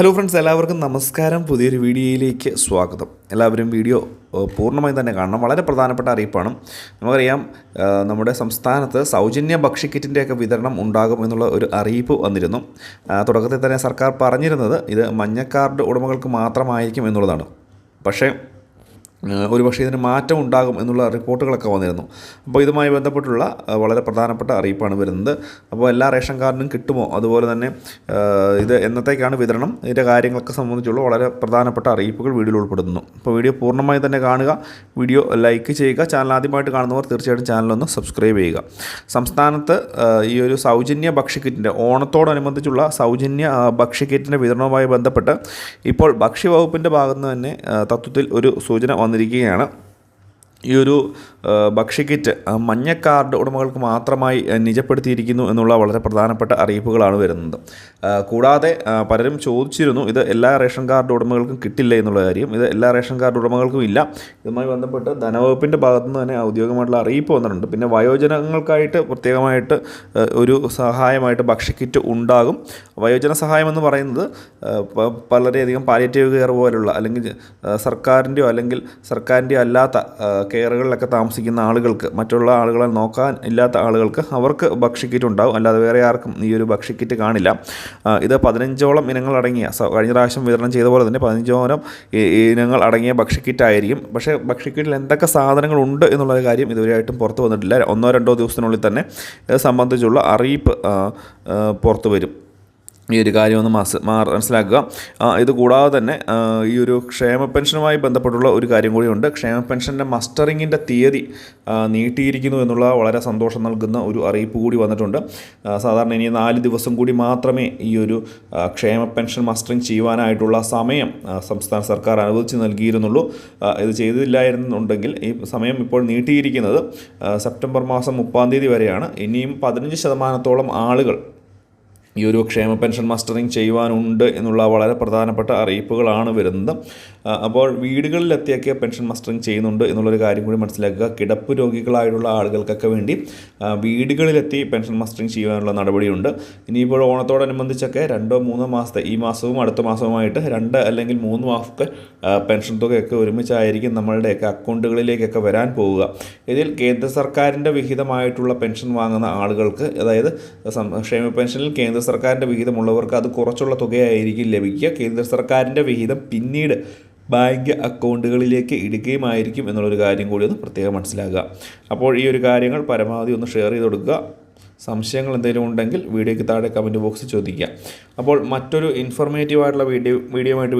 Hello friends എല്ലാവർക്കും നമസ്കാരം. പുതിയൊരു വീഡിയോയിലേക്ക് സ്വാഗതം. എല്ലാവരും വീഡിയോ പൂർണമായും തന്നെ കാണണം. വളരെ പ്രധാനപ്പെട്ട അറിയിപ്പാണ്. നമുക്കറിയാം നമ്മുടെ സംസ്ഥാനത്ത് സൗജന്യ ഭക്ഷ്യക്കിറ്റിന്റെയൊക്കെ വിതരണം ഉണ്ടാകും എന്നുള്ള ഒരു അറിയിപ്പ് വന്നിരുന്നു. തുടക്കത്തിൽ തന്നെ സർക്കാർ പറഞ്ഞിരുന്നത് ഇത് മഞ്ഞ കാർഡ് ഉടമകൾക്ക് മാത്രമായിരിക്കും എന്നുള്ളതാണ്. പക്ഷേ ഏഹ് ഒരു പക്ഷേ ഇതിന് മാറ്റം ഉണ്ടാകും എന്നുള്ള റിപ്പോർട്ടുകളൊക്കെ വന്നിരുന്നു. അപ്പോൾ ഇതുമായി ബന്ധപ്പെട്ടുള്ള വളരെ പ്രധാനപ്പെട്ട അറിയിപ്പാണ് വരുന്നത്. അപ്പോൾ എല്ലാ റേഷൻ കാർഡിനും കിട്ടുമോ? അതുപോലെ തന്നെ ഇത് എന്നത്തേക്കാണ് വിതരണം? ഇതിന്റെ കാര്യങ്ങളൊക്കെ സംബന്ധിച്ചുള്ള വളരെ പ്രധാനപ്പെട്ട അറിയിപ്പുകൾ വീഡിയോയിൽ ഉൾപ്പെടുത്തുന്നു. അപ്പോൾ വീഡിയോ പൂർണമായി തന്നെ കാണുക. വീഡിയോ ലൈക്ക് ചെയ്യുക. ചാനൽ ആദ്യമായിട്ട് കാണുന്നവർ തീർച്ചയായിട്ടും ചാനലൊന്ന് സബ്സ്ക്രൈബ് ചെയ്യുക. സംസ്ഥാനത്ത് ഈ ഒരു സൗജന്യ ഭക്ഷ്യക്കിറ്റിന്റെ ഓണത്തോടനുബന്ധിച്ചുള്ള സൗജന്യ ഭക്ഷ്യക്കിറ്റിന്റെ വിതരണവുമായി ബന്ധപ്പെട്ട് ഇപ്പോൾ ഭക്ഷ്യവകുപ്പിന്റെ ഭാഗത്ത് നിന്ന് തന്നെ തത്വത്തിൽ ഒരു സൂചന വന്നിരിക്കുകയാണ്. ഈ ഒരു ഭക്ഷ്യക്കിറ്റ് മഞ്ഞ കാർഡ് ഉടമകൾക്ക് മാത്രമായി നിജപ്പെടുത്തിയിരിക്കുന്നു എന്നുള്ള വളരെ പ്രധാനപ്പെട്ട അറിയിപ്പുകളാണ് വരുന്നത്. കൂടാതെ പലരും ചോദിച്ചിരുന്നു ഇത് എല്ലാ റേഷൻ കാർഡ് ഉടമകൾക്കും കിട്ടില്ല എന്നുള്ള കാര്യം. ഇത് എല്ലാ റേഷൻ കാർഡ് ഉടമകൾക്കും ഇല്ല. ഇതുമായി ബന്ധപ്പെട്ട് ധനവകുപ്പിന്റെ ഭാഗത്തുനിന്ന് തന്നെ ഔദ്യോഗികമായിട്ടുള്ള അറിയിപ്പ് വന്നിട്ടുണ്ട്. പിന്നെ വയോജനങ്ങൾക്കായിട്ട് പ്രത്യേകമായിട്ട് ഒരു സഹായമായിട്ട് ഭക്ഷ്യക്കിറ്റ് ഉണ്ടാകും. വയോജന സഹായം എന്ന് പറയുന്നത് വളരെയധികം പാലിയേറ്റീവ് കെയർ പോലുള്ള അല്ലെങ്കിൽ സർക്കാരിന്റെയോ അല്ലെങ്കിൽ സർക്കാരിന്റെയോ അല്ലാത്ത കെയറുകളിലൊക്കെ താമസിക്കുന്ന ആളുകൾക്ക് മറ്റുള്ള ആളുകളെ നോക്കാൻ ഇല്ലാത്ത ആളുകൾക്ക് അവർക്ക് ഭക്ഷ്യക്കിറ്റ് ഉണ്ടാവും അല്ലാതെ വേറെ ആർക്കും ഈ ഒരു ഭക്ഷ്യക്കിറ്റ് കാണില്ല. ഇത് പതിനഞ്ചോളം ഇനങ്ങൾ അടങ്ങിയ കഴിഞ്ഞ പ്രാവശ്യം വിതരണം ചെയ്ത പോലെ തന്നെ പതിനഞ്ചോളം ഇനങ്ങൾ അടങ്ങിയ ഭക്ഷ്യക്കിറ്റായിരിക്കും. പക്ഷേ ഭക്ഷ്യക്കിറ്റിൽ എന്തൊക്കെ സാധനങ്ങളുണ്ട് എന്നുള്ള കാര്യം ഇതുവരെയായിട്ടും പുറത്തു വന്നിട്ടില്ല. ഒന്നോ രണ്ടോ ദിവസത്തിനുള്ളിൽ തന്നെ ഇത് സംബന്ധിച്ചുള്ള അറിയിപ്പ് പുറത്തു വരും. ഈ ഒരു കാര്യം ഒന്ന് മസ് മനസ്സിലാക്കുക ഇത് കൂടാതെ തന്നെ ഈ ഒരു ക്ഷേമ പെൻഷനുമായി ബന്ധപ്പെട്ടുള്ള ഒരു കാര്യം കൂടിയുണ്ട്. ക്ഷേമ പെൻഷന്റെ മസ്റ്ററിങ്ങിന്റെ തീയതി നീട്ടിയിരിക്കുന്നു എന്നുള്ള വളരെ സന്തോഷം നൽകുന്ന ഒരു അറിയിപ്പ് കൂടി വന്നിട്ടുണ്ട്. സാധാരണ ഇനി നാല് ദിവസം കൂടി മാത്രമേ ഈ ഒരു ക്ഷേമ പെൻഷൻ മസ്റ്ററിങ് ചെയ്യുവാനായിട്ടുള്ള സമയം സംസ്ഥാന സർക്കാർ അനുവദിച്ച് നൽകിയിരുന്നുള്ളൂ. ഇത് ചെയ്തില്ലായിരുന്നുണ്ടെങ്കിൽ ഈ സമയം ഇപ്പോൾ നീട്ടിയിരിക്കുന്നത് സെപ്റ്റംബർ മാസം മുപ്പാം തീയതി വരെയാണ്. ഇനിയും പതിനഞ്ച് ശതമാനത്തോളം ആളുകൾ ഈ ഒരു ക്ഷേമ പെൻഷൻ മസ്റ്ററിങ് ചെയ്യുവാനുണ്ട് എന്നുള്ള വളരെ പ്രധാനപ്പെട്ട അറിയിപ്പുകളാണ് വരുന്നത്. അപ്പോൾ വീടുകളിലെത്തിയൊക്കെ പെൻഷൻ മസ്റ്ററിങ് ചെയ്യുന്നുണ്ട് എന്നുള്ളൊരു കാര്യം കൂടി മനസ്സിലാക്കുക. കിടപ്പ് രോഗികളായിട്ടുള്ള ആളുകൾക്കൊക്കെ വേണ്ടി വീടുകളിലെത്തി പെൻഷൻ മസ്റ്ററിങ് ചെയ്യുവാനുള്ള നടപടിയുണ്ട്. ഇനിയിപ്പോൾ ഓണത്തോടനുബന്ധിച്ചൊക്കെ രണ്ടോ മൂന്നോ മാസത്തെ ഈ മാസവും അടുത്ത മാസവുമായിട്ട് രണ്ട് അല്ലെങ്കിൽ മൂന്ന് മാസത്തെ പെൻഷൻ തുകയൊക്കെ ഒരുമിച്ചായിരിക്കും നമ്മളുടെയൊക്കെ അക്കൗണ്ടുകളിലേക്കൊക്കെ വരാൻ പോവുക. ഇതിൽ കേന്ദ്ര സർക്കാരിന്റെ വിഹിതമായിട്ടുള്ള പെൻഷൻ വാങ്ങുന്ന ആളുകൾക്ക് അതായത് ക്ഷേമ പെൻഷനിൽ കേന്ദ്ര സർക്കാരിന്റെ വിഹിതമുള്ളവർക്ക് അത് കുറച്ചുള്ള തുകയായിരിക്കും ലഭിക്കുക. കേന്ദ്ര സർക്കാരിന്റെ വിഹിതം പിന്നീട് ബാങ്ക് അക്കൗണ്ടുകളിലേക്ക് ഇടുകയുമായിരിക്കും എന്നുള്ളൊരു കാര്യം കൂടി ഒന്ന് പ്രത്യേകം മനസ്സിലാക്കുക. അപ്പോൾ ഈ ഒരു കാര്യങ്ങൾ പരമാവധി ഒന്ന് ഷെയർ ചെയ്ത് കൊടുക്കുക. സംശയങ്ങൾ എന്തെങ്കിലും ഉണ്ടെങ്കിൽ വീഡിയോയ്ക്ക് താഴെ കമന്റ് ബോക്സിൽ ചോദിക്കുക. അപ്പോൾ മറ്റൊരു ഇൻഫോർമേറ്റീവ് ആയിട്ടുള്ള വീഡിയോ വീഡിയോ ആയിട്ട്